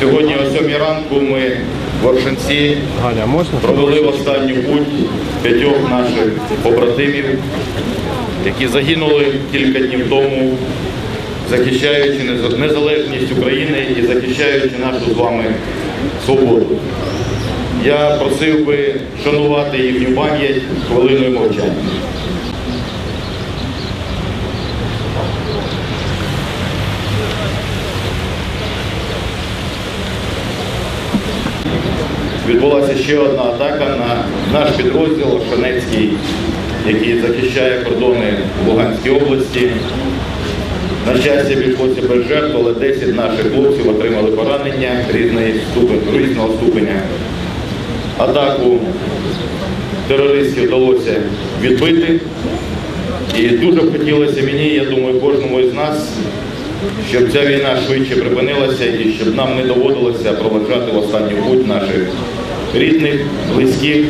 Сьогодні о 7 ранку ми в можна? провели в останню путь п'ятьох наших побратимів, які загинули кілька днів тому, захищаючи незалежність України і захищаючи нашу з вами свободу. Я просив би шанувати їхню пам'ять хвилиною мовчання. Відбулася ще одна атака на наш підрозділ Шанецький, який захищає кордони Луганської області. На щастя, відбулося без жертв, але 10 наших хлопців отримали поранення різного ступеня. Атаку терористів вдалося відбити. І дуже б хотілося мені, я думаю, кожному із нас, щоб ця війна швидше припинилася і щоб нам не доводилося проведжати в останню путь наших рідних, близьких,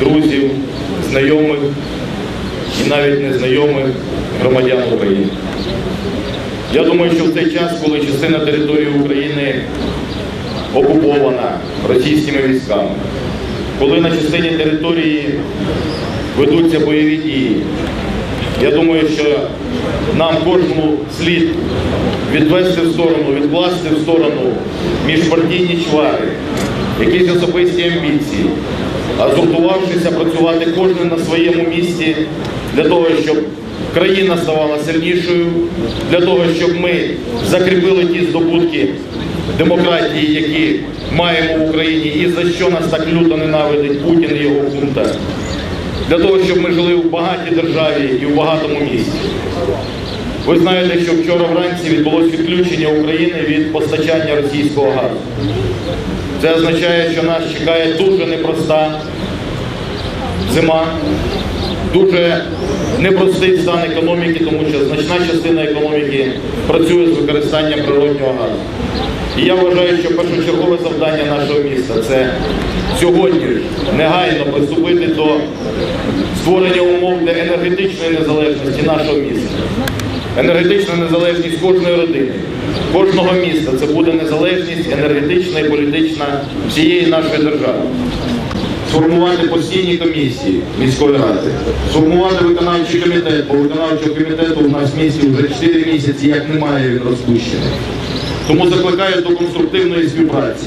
друзів, знайомих і навіть незнайомих громадян України. Я думаю, що в цей час, коли частина території України окупована російськими військами, коли на частині території ведуться бойові дії, я думаю, що нам кожному слід відвести в сторону, відкласти в сторону міжпартійні чвари, якісь особисті амбіції, а згуртувавшися працювати кожен на своєму місці для того, щоб країна ставала сильнішою, для того, щоб ми закріпили ті здобутки демократії, які маємо в Україні, і за що нас так люто ненавидить Путін і його хунта для того, щоб ми жили в багатій державі і в багатому місті. Ви знаєте, що вчора вранці відбулось відключення України від постачання російського газу. Це означає, що нас чекає дуже непроста зима, дуже непростий стан економіки, тому що значна частина економіки працює з використанням природнього газу. І я вважаю, що першочергове завдання нашого міста це сьогодні негайно приступити до створення умов для енергетичної незалежності нашого міста. Енергетична незалежність кожної родини, кожного міста це буде незалежність енергетична і політична всієї нашої держави. Сформувати постійні комісії міської ради, сформувати виконавчий комітет, бо виконавчого комітету у нас в місті вже 4 місяці, як немає, він розпущений. Тому закликаю до конструктивної співпраці.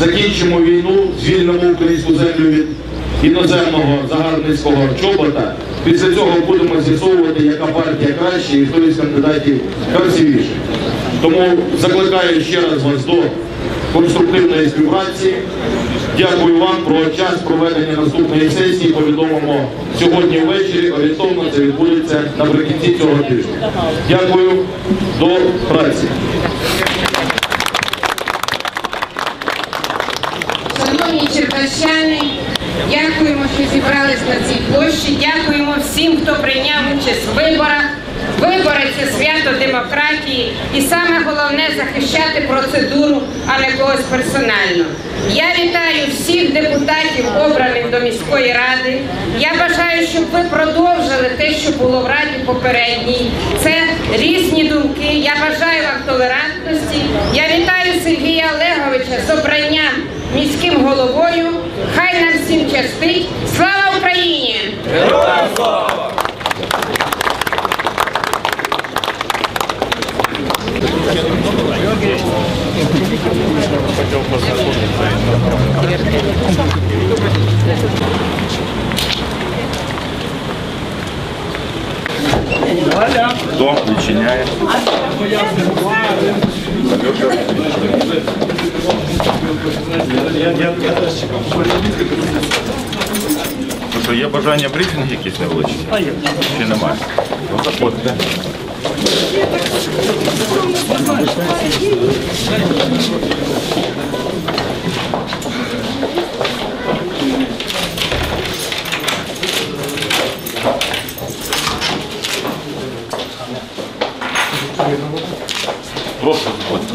Закінчимо війну, звільнимо українську землю від іноземного загарбницького чобота. Після цього будемо з'ясовувати, яка партія краще і хто із кандидатів красивіший. Тому закликаю ще раз вас до конструктивної співпраці. Дякую вам про час проведення наступної сесії. Повідомимо сьогодні ввечері. Орієнтовно це відбудеться наприкінці цього тижня. Дякую, до праці. Черкащани, дякуємо, що зібрались на цій площі. Дякуємо всім, хто прийняв участь в виборах. Вибори це свято демократії і саме головне захищати процедуру, а не когось персонально. Я вітаю всіх депутатів, обраних до міської ради. Я бажаю, щоб ви продовжили те, що було в раді попередній. Це різні думки. Я бажаю вам толерантності. Я вітаю Сергія Олеговича з обранням міським головою. Хай нам всім щастить. Слава Україні! Хто відчиняє? Ну що, є бажання брифінг якийсь невеличкий? Чи немає? Ну, заходьте. Прошу заходьте.